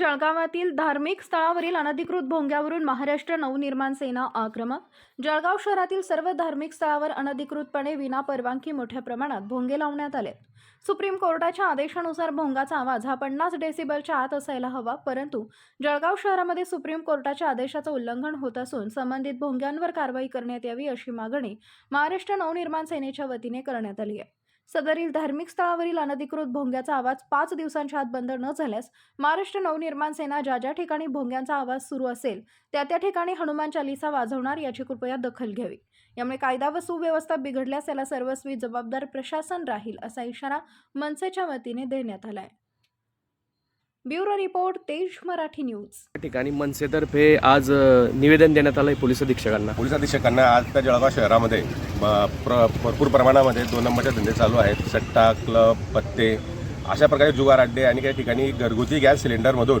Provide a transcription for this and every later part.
जळगावातील धार्मिक स्थळावरील अनधिकृत भोंग्यावरून महाराष्ट्र नवनिर्माण सेना आक्रमक. जळगाव शहरातील सर्व धार्मिक स्थळावर अनधिकृतपणे विना परवानगी मोठ्या प्रमाणात भोंगे लावण्यात आले सुप्रीम कोर्टाच्या आदेशानुसार भोंगाचा आवाज हा पन्नास डेसिबलच्या आत असायला हवा परंतु जळगाव शहरामध्ये सुप्रीम कोर्टाच्या आदेशाचं उल्लंघन होत असून संबंधित भोंग्यांवर कारवाई करण्यात यावी अशी मागणी महाराष्ट्र नवनिर्माण सेनेच्या वतीने करण्यात आली आहे. सदरील धार्मिक स्थळावरील अनधिकृत भोंग्याचा आवाज पाच दिवसांच्या आत बंद न झाल्यास महाराष्ट्र नवनिर्माण सेना ज्या ज्या ठिकाणी भोंग्यांचा आवाज सुरू असेल त्या त्या ठिकाणी हनुमान चालिसा वाजवणार याची कृपया दखल घ्यावी. यामुळे कायदा व सुव्यवस्था बिघडल्यास याला सर्वस्वी जबाबदार प्रशासन राहील असा इशारा मनसेच्या वतीने देण्यात आला आहे ब्युरो रिपोर्ट तेज मराठी न्यूज. या ठिकाणी मनसेतर्फे आज अ, निवेदन देण्यात आलंय पोलीस अधीक्षकांना. पोलीस अधीक्षकांना आज त्या जळगाव शहरामध्ये प्र भरपूर प्रमाणामध्ये दोन नंबरचे धंदे चालू आहेत. सट्टा क्लब पत्ते अशा प्रकारे जुगार अड्डे आणि काही ठिकाणी घरगुती गॅस सिलेंडरमधून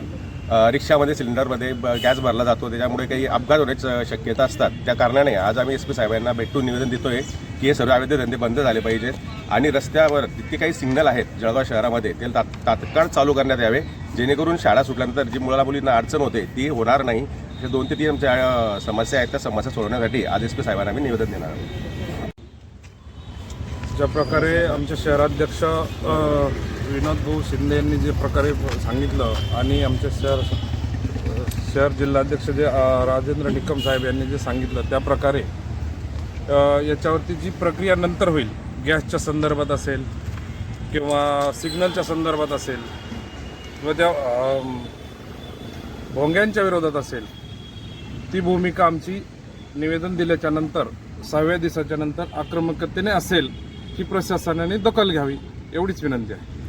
रिक्षामध्ये सिलेंडरमध्ये ब- गॅस भरला जातो. त्याच्यामुळे काही अपघात होण्याची शक्यता असतात. त्या कारणाने आज आम्ही एस पी साहेबांना भेटून निवेदन देतोय की हे सर्व अवैध धंदे बंद झाले पाहिजेत आणि रस्त्यावर जितके काही सिग्नल आहेत जळगाव शहरामध्ये ते तात तात्काळ चालू करण्यात यावे. जेणेकरून शाळा सुटल्यानंतर जी मुलाला मुलींना अडचण होते ती होणार नाही. अशा दोन ते तीन आमच्या समस्या आहेत. त्या समस्या सोडवण्यासाठी आज एस पी साहेबांना आम्ही निवेदन देणार आहोत. ज्या प्रकारे आमचे शहराध्यक्ष विनोद भाऊ शिंदे यांनी जे प्रकारे सांगितलं आणि आमचे शहर शहर जिल्हाध्यक्ष जे राजेंद्र निकम साहेब यांनी जे सांगितलं त्या प्रकारे याच्यावरती जी प्रक्रिया नंतर होईल गॅसच्या संदर्भात असेल किंवा सिग्नलच्या संदर्भात असेल किंवा त्या भोंग्यांच्या विरोधात असेल ती भूमिका आमची निवेदन दिल्याच्या नंतर सहाव्या दिवसाच्या नंतर आक्रमकतेने असेल. ही प्रशासनाने दखल घ्यावी एवढीच विनंती आहे.